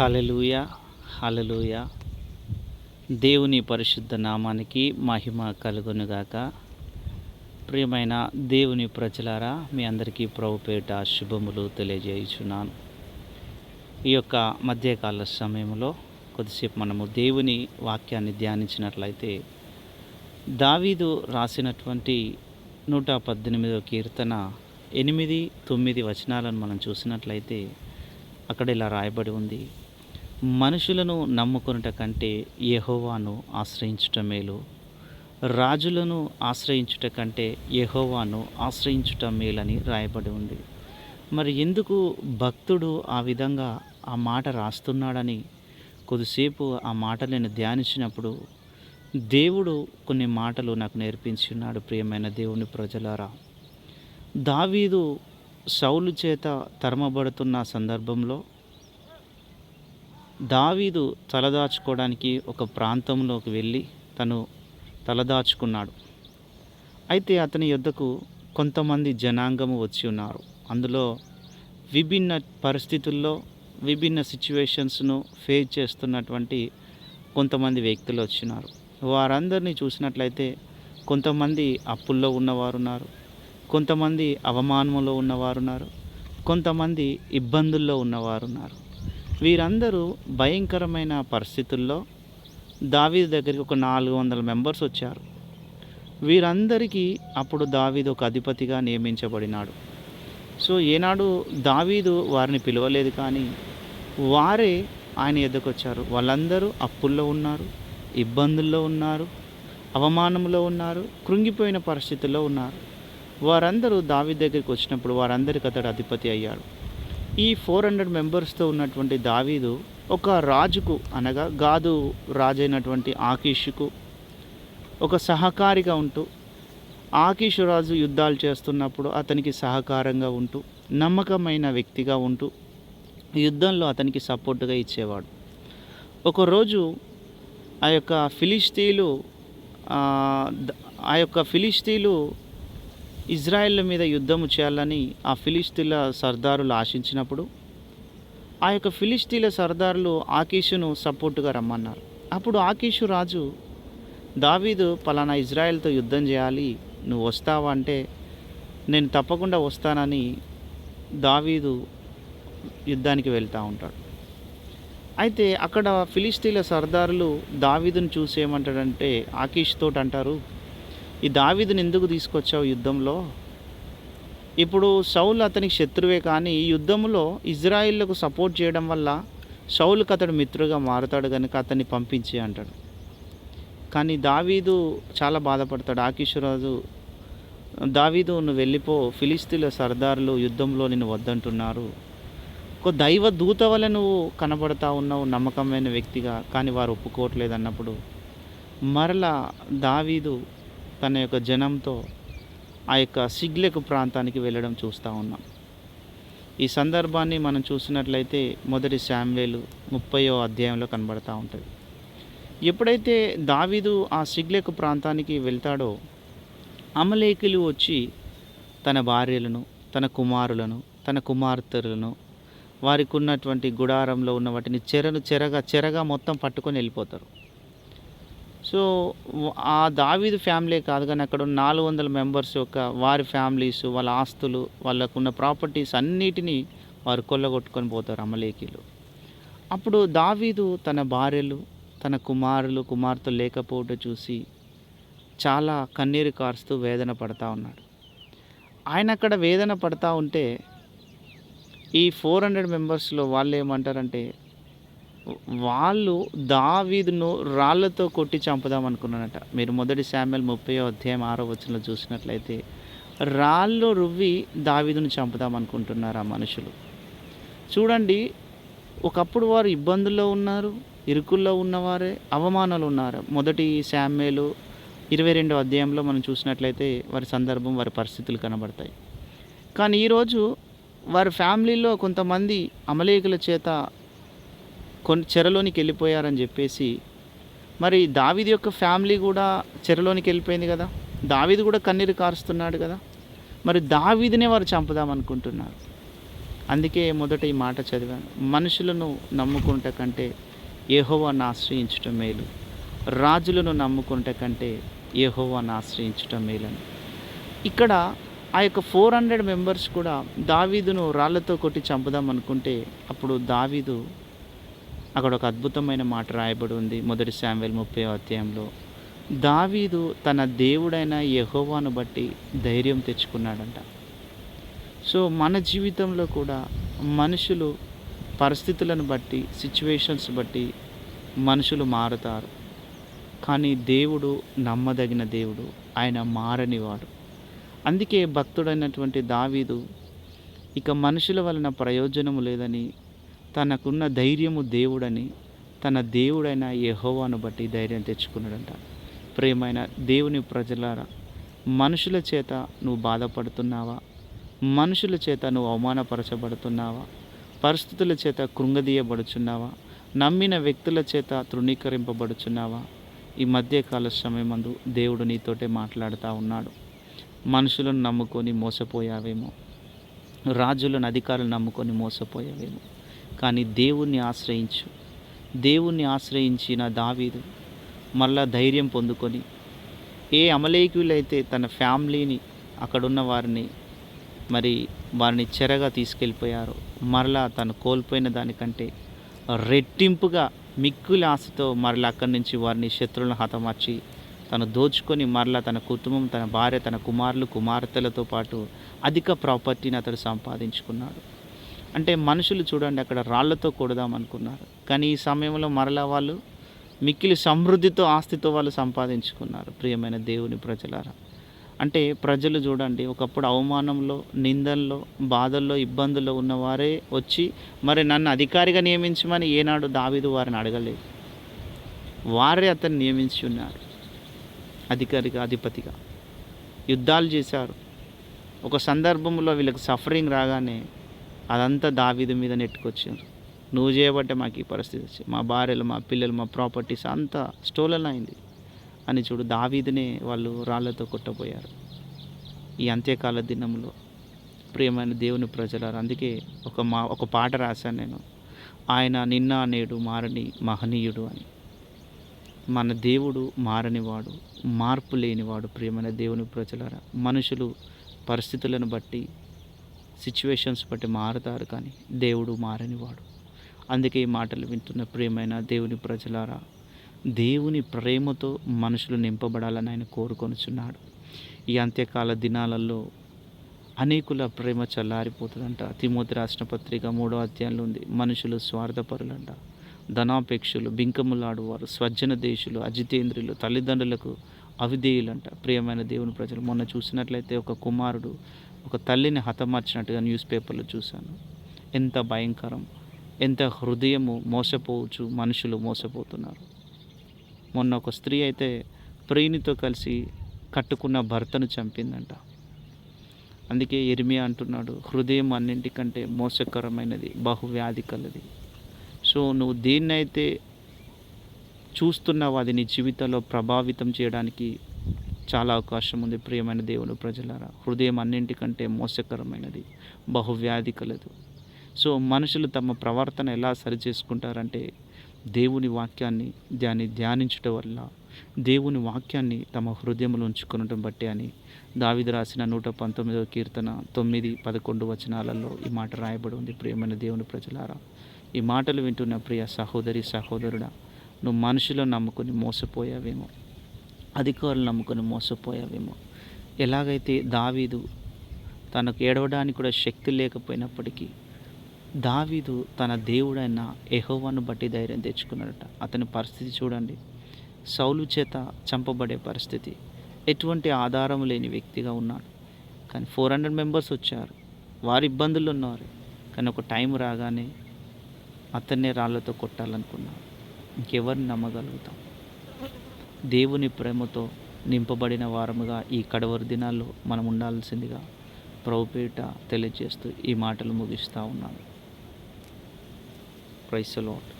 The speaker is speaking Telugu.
హలలుయ హలలుయ దేవుని పరిశుద్ధ నామానికి మహిమ కలుగునుగాక. ప్రియమైన దేవుని ప్రజలారా మీ అందరికీ ప్రభుపేట శుభములు తెలియజేయుచున్నాను. ఈ యొక్క మధ్యకాల సమయంలో కొద్దిసేపు మనము దేవుని వాక్యాన్ని ధ్యానించినట్లయితే దావీదు రాసినటువంటి నూట పద్దెనిమిదో కీర్తన ఎనిమిది తొమ్మిది వచనాలను మనం చూసినట్లయితే అక్కడ ఇలా రాయబడి ఉంది. మనుషులను నమ్ముకొనుట కంటే యహోవాను ఆశ్రయించుట మేలు. రాజులను ఆశ్రయించుట కంటే యహోవాను ఆశ్రయించుట మేలని రాయబడి ఉంది. మరి ఎందుకు భక్తుడు ఆ విధంగా ఆ మాట రాస్తున్నాడని? కొద్దిసేపు ఆ మాటలను నేను ధ్యానించినప్పుడు దేవుడు కొన్ని మాటలు నాకు నేర్పించి ఉన్నాడు ప్రియమైన దేవుని ప్రజలారా. దావీదు సౌలు చేత తరమబడుతున్న సందర్భంలో దావీదు తలదాచుకోవడానికి ఒక ప్రాంతంలోకి వెళ్ళి తను తలదాచుకున్నాడు. అయితే అతని యొద్దకు కొంతమంది జనాంగము వచ్చి ఉన్నారు. అందులో విభిన్న పరిస్థితుల్లో విభిన్న సిచ్యువేషన్స్ను ఫేస్ చేస్తున్నటువంటి కొంతమంది వ్యక్తులు వచ్చినారు వారందరినీ చూసినట్లయితే కొంతమంది అప్పుల్లో ఉన్నవారు ఉన్నారు. కొంతమంది అవమానంలో ఉన్నవారున్నారు కొంతమంది ఇబ్బందుల్లో ఉన్నవారు ఉన్నారు. వీరందరూ భయంకరమైన పరిస్థితుల్లో దావీదు దగ్గరికి ఒక నాలుగు వందల మెంబర్స్ వచ్చారు. వీరందరికీ అప్పుడు దావీదు ఒక అధిపతిగా నియమించబడినాడు. సో ఏనాడు దావీదు వారిని పిలవలేదు కానీ వారే ఆయన ఎదుకొచ్చారు వాళ్ళందరూ అప్పుల్లో ఉన్నారు ఇబ్బందుల్లో ఉన్నారు అవమానంలో ఉన్నారు కృంగిపోయిన పరిస్థితుల్లో ఉన్నారు. వారందరూ దావి దగ్గరికి వచ్చినప్పుడు వారందరికీ అతడు అధిపతి అయ్యాడు. ఈ ఫోర్ హండ్రెడ్ మెంబర్స్తో ఉన్నటువంటి దావీదు ఒక రాజుకు అనగా గాదు రాజైనటువంటి ఆకీష్కు ఒక సహకారిగా ఉంటూ ఆకీషు రాజు యుద్ధాలు చేస్తున్నప్పుడు అతనికి సహకారంగా ఉంటూ నమ్మకమైన వ్యక్తిగా ఉంటూ యుద్ధంలో అతనికి సపోర్టుగా ఇచ్చేవాడు. ఒకరోజు ఆ యొక్క ఫిలిస్తీన్లు ఆ యొక్క ఫిలిస్తీన్లు ఇజ్రాయెల్ మీద యుద్ధము చేయాలని ఆ ఫిలిస్తీన్ల సర్దారులు ఆశించినప్పుడు ఆ యొక్క ఫిలిస్తీన్ల సర్దారులు ఆకీషును సపోర్టుగా రమ్మన్నారు. అప్పుడు ఆకీషు రాజు దావీదు పలానా ఇజ్రాయెల్తో యుద్ధం చేయాలి నువ్వు వస్తావా అంటే నేను తప్పకుండా వస్తానని దావీదు యుద్ధానికి వెళ్తూ ఉంటాడు. అయితే అక్కడ ఫిలిస్తీన్ల సర్దారులు దావీదును చూసి ఏమంటాడంటే ఆకీష్తో తోటి అంటారు ఈ దావీదుని ఎందుకు తీసుకొచ్చావు యుద్ధంలో? ఇప్పుడు సౌలు అతనికి శత్రువే కానీ ఈ యుద్ధంలో ఇజ్రాయిల్లకు సపోర్ట్ చేయడం వల్ల సౌలుకు అతడు మిత్రుగా మారుతాడు కనుక అతన్ని పంపించి అంటాడు. కానీ దావీదు చాలా బాధపడతాడు. ఆకీశ్వరాజు దావీదు నువ్వు వెళ్ళిపో ఫిలిస్తీన్ల సర్దారులు యుద్ధంలో నిన్ను వద్దంటున్నారు. ఒక దైవ దూత వల్ల నువ్వు కనబడతా ఉన్నావు నమ్మకమైన వ్యక్తిగా కానీ వారు ఒప్పుకోవట్లేదు అన్నప్పుడు మరలా దావీదు తన యొక్క జనంతో ఆ యొక్క సిగ్లెకు ప్రాంతానికి వెళ్ళడం చూస్తూ ఉన్నాం. ఈ సందర్భాన్ని మనం చూసినట్లయితే మొదటి శామ్వేలు ముప్పయో అధ్యాయంలో కనబడతా ఉంటుంది. ఎప్పుడైతే దావీదు ఆ సిగ్లెకు ప్రాంతానికి వెళ్తాడో అమలేకులు వచ్చి తన భార్యలను తన కుమారులను తన కుమార్తెలను వారికి ఉన్నటువంటి గుడారంలో ఉన్న వాటిని చెరను చెరగా చెరగా మొత్తం పట్టుకొని వెళ్ళిపోతారు. సో ఆ దావీదు ఫ్యామిలీ కాదు కానీ అక్కడ ఉన్న నాలుగు వందల మెంబర్స్ యొక్క వారి ఫ్యామిలీస్ వాళ్ళ ఆస్తులు వాళ్ళకున్న ప్రాపర్టీస్ అన్నిటినీ వారు కొల్లగొట్టుకొని పోతారు అమలేకీలు అప్పుడు దావీదు తన భార్యలు తన కుమారులు కుమార్తె లేకపోవటం చూసి చాలా కన్నీరు కారుస్తూ వేదన పడతా ఉన్నాడు. ఆయన అక్కడ వేదన పడతా ఉంటే ఈ ఫోర్ హండ్రెడ్ మెంబర్స్లో వాళ్ళు ఏమంటారంటే వాళ్ళు దావీదును రాళ్ళతో కొట్టి చంపుదాం అనుకున్నారట. మీరు మొదటి శామ్యుల్ ముప్పై అధ్యాయం ఆరో వచ్చినలో చూసినట్లయితే రాళ్ళు రువ్వి దావీదును చంపుదాం అనుకుంటున్నారు ఆ మనుషులు? చూడండి ఒకప్పుడు వారు ఇబ్బందుల్లో ఉన్నారు ఇరుకుల్లో ఉన్నవారే అవమానాలు ఉన్నారు. మొదటి శామ్యులు ఇరవై రెండో అధ్యాయంలో మనం చూసినట్లయితే వారి సందర్భం వారి పరిస్థితులు కనబడతాయి. కానీ ఈరోజు వారి ఫ్యామిలీలో కొంతమంది అమలేకుల చేత కొన్ని చెరలోనికి వెళ్ళిపోయారని చెప్పేసి మరి దావిది యొక్క ఫ్యామిలీ కూడా చెరలోనికి వెళ్ళిపోయింది కదా? దావిది కూడా కన్నీరు కారుస్తున్నాడు కదా? మరి దావిదినే వారు చంపుదామనుకుంటున్నారు అందుకే మొదట ఈ మాట చదివాను. మనుషులను నమ్ముకుంట కంటే యెహోవాను ఆశ్రయించటం మేలు. రాజులను నమ్ముకుంట కంటే యెహోవాను ఆశ్రయించటం మేలని. ఇక్కడ ఆ యొక్క ఫోర్ హండ్రెడ్ మెంబర్స్ కూడా దావీదును రాళ్ళతో కొట్టి చంపుదాం అనుకుంటే అప్పుడు దావీదు అక్కడ ఒక అద్భుతమైన మాట రాయబడి ఉంది మొదటి శామ్యుల్ ముప్పై అధ్యాయంలో. దావీదు తన దేవుడైన యహోవాను బట్టి ధైర్యం తెచ్చుకున్నాడంట. సో మన జీవితంలో కూడా మనుషులు పరిస్థితులను బట్టి సిచ్యువేషన్స్ బట్టి మనుషులు మారుతారు. కానీ దేవుడు నమ్మదగిన దేవుడు ఆయన మారనివాడు. అందుకే భక్తుడైనటువంటి దావీదు ఇక మనుషుల వలన ప్రయోజనము లేదని తనకున్న ధైర్యము దేవుడని తన దేవుడైన యహోవాను బట్టి ధైర్యం తెచ్చుకున్నాడంట. ప్రేమైన దేవుని ప్రజలారా మనుషుల చేత నువ్వు బాధపడుతున్నావా? మనుషుల చేత నువ్వు అవమానపరచబడుతున్నావా? పరిస్థితుల చేత కృంగదీయబడుచున్నావా? నమ్మిన వ్యక్తుల చేత తృణీకరింపబడుచున్నావా? ఈ మధ్యకాల సమయమందు దేవుడు నీతోటే మాట్లాడుతూ ఉన్నాడు. మనుషులను నమ్ముకొని మోసపోయావేమో? రాజులను అధికారులు నమ్ముకొని మోసపోయావేమో? కానీ దేవుణ్ణి ఆశ్రయించు. దేవుణ్ణి ఆశ్రయించిన దావీదు మళ్ళా ధైర్యం పొందుకొని ఏ అమలేకులైతే తన ఫ్యామిలీని అక్కడున్న వారిని మరి వారిని చెరగా తీసుకెళ్ళిపోయారో మరలా తను కోల్పోయిన దానికంటే రెట్టింపుగా మిక్కుల ఆశతో మరలా అక్కడి నుంచి వారిని శత్రువులను హతమార్చి తను దోచుకొని మరలా తన కుటుంబం తన భార్య తన కుమారులు కుమార్తెలతో పాటు అధిక ప్రాపర్టీని అతడు సంపాదించుకున్నాడు. అంటే మనుషులు చూడండి అక్కడ రాళ్ళతో కొడదాం అనుకున్నారు. కానీ ఈ సమయంలో మరలా వాళ్ళు మిక్కిలి సమృద్ధితో ఆస్తితో వాళ్ళు సంపాదించుకున్నారు ప్రియమైన దేవుని ప్రజలారా. అంటే ప్రజలు చూడండి ఒకప్పుడు అవమానంలో నిందల్లో బాధల్లో ఇబ్బందుల్లో ఉన్నవారే వచ్చి మరి నన్ను అధికారిగా నియమించమని ఏనాడు దావీదు వారిని అడగలేదు. వారే అతన్ని నియమించి ఉన్నారు. అధికారిగా అధిపతిగా. యుద్ధాలు చేశారు. ఒక సందర్భంలో వీళ్ళకి సఫరింగ్ రాగానే అదంతా దావీదు మీద నెట్టుకొచ్చారు నువ్వు చేయబట్టే మాకు ఈ పరిస్థితి వచ్చింది మా భార్యలు మా పిల్లలు మా ప్రాపర్టీస్ అంతా స్టోలన్ అయింది. అని చూడు దావీదునే వాళ్ళు రాళ్ళతో కొట్టబోయారు. ఈ అంత్యకాల దినంలో ప్రియమైన దేవుని ప్రజలారు అందుకే ఒక మా ఒక పాట రాశాను నేను. ఆయన నిన్న నేడు మారని మహనీయుడు అని. మన దేవుడు మారనివాడు మార్పు లేనివాడు ప్రియమైన దేవుని ప్రజలారా మనుషులు పరిస్థితులను బట్టి సిచ్యువేషన్స్ బట్టి మారుతారు కానీ దేవుడు మారనివాడు. అందుకే ఈ మాటలు వింటున్న ప్రియమైన దేవుని ప్రజలారా దేవుని ప్రేమతో మనుషులు నింపబడాలని ఆయన కోరుకొనుచున్నాడు. ఈ అంత్యకాల దినాలలో అనేకుల ప్రేమ చల్లారిపోతుందంట. తిమోతి రాసిన పత్రిక మూడో అధ్యాయంలో ఉంది మనుషులు స్వార్థపరులంట. ధనాపేక్షలు బింకములాడువారు స్వజ్జన దేశులు అజితేంద్రులు తల్లిదండ్రులకు అవిధేయులంట. ప్రియమైన దేవుని ప్రజలు మొన్న చూసినట్లయితే ఒక కుమారుడు ఒక తల్లిని హతమార్చినట్టుగా న్యూస్ పేపర్లో చూశాను. ఎంత భయంకరం ఎంత హృదయము మోసపోవచ్చు మనుషులు మోసపోతున్నారు. మొన్న ఒక స్త్రీ అయితే ప్రియునితో కలిసి కట్టుకున్న భర్తను చంపిందంట. అందుకే ఎరిమియా అంటున్నాడు హృదయం అన్నింటికంటే మోసకరమైనది బహువ్యాధి కలది. సో నువ్వు దేన్నైతే చూస్తున్నావు అది నీ జీవితంలో ప్రభావితం చేయడానికి చాలా అవకాశం ఉంది ప్రియమైన దేవుని ప్రజలారా. హృదయం అన్నింటికంటే మోసకరమైనది బహువ్యాధి కలదు. సో మనుషులు తమ ప్రవర్తన ఎలా సరిచేసుకుంటారంటే దేవుని వాక్యాన్ని దాన్ని ధ్యానించడం వల్ల దేవుని వాక్యాన్ని తమ హృదయంలో ఉంచుకునటం బట్టి అని దావిది రాసిన నూట పంతొమ్మిదవ కీర్తన తొమ్మిది పదకొండు వచనాలలో ఈ మాట రాయబడి ఉంది ప్రియమైన దేవుని ప్రజలారా ఈ మాటలు వింటున్న ప్రియ సహోదరి సహోదరుడా నువ్వు మనుషులను నమ్ముకొని మోసపోయావేమో. అధికారులు నమ్ముకొని మోసపోయావేమో. ఎలాగైతే దావీదు తనకు ఏడవడానికి కూడా శక్తి లేకపోయినప్పటికీ దావీదు తన దేవుడైన ఎహోవాను బట్టి ధైర్యం తెచ్చుకున్నాడట. అతని పరిస్థితి చూడండి. సౌలు చేత చంపబడే పరిస్థితి. ఎటువంటి ఆధారం లేని వ్యక్తిగా ఉన్నాడు. కానీ ఫోర్ హండ్రెడ్ మెంబర్స్ వచ్చారు. వారి ఇబ్బందులు ఉన్నారు. కానీ ఒక టైం రాగానే అతన్నే రాళ్ళతో కొట్టాలనుకున్నారు ఇంకెవరిని నమ్మగలుగుతాం? దేవుని ప్రేమతో నింపబడిన వారముగా ఈ కడవరి దినాల్లో మనం ఉండాల్సిందిగా ప్రభుపేట తెలియజేస్తూ ఈ మాటలు ముగిస్తూ ఉన్నాను. Price lot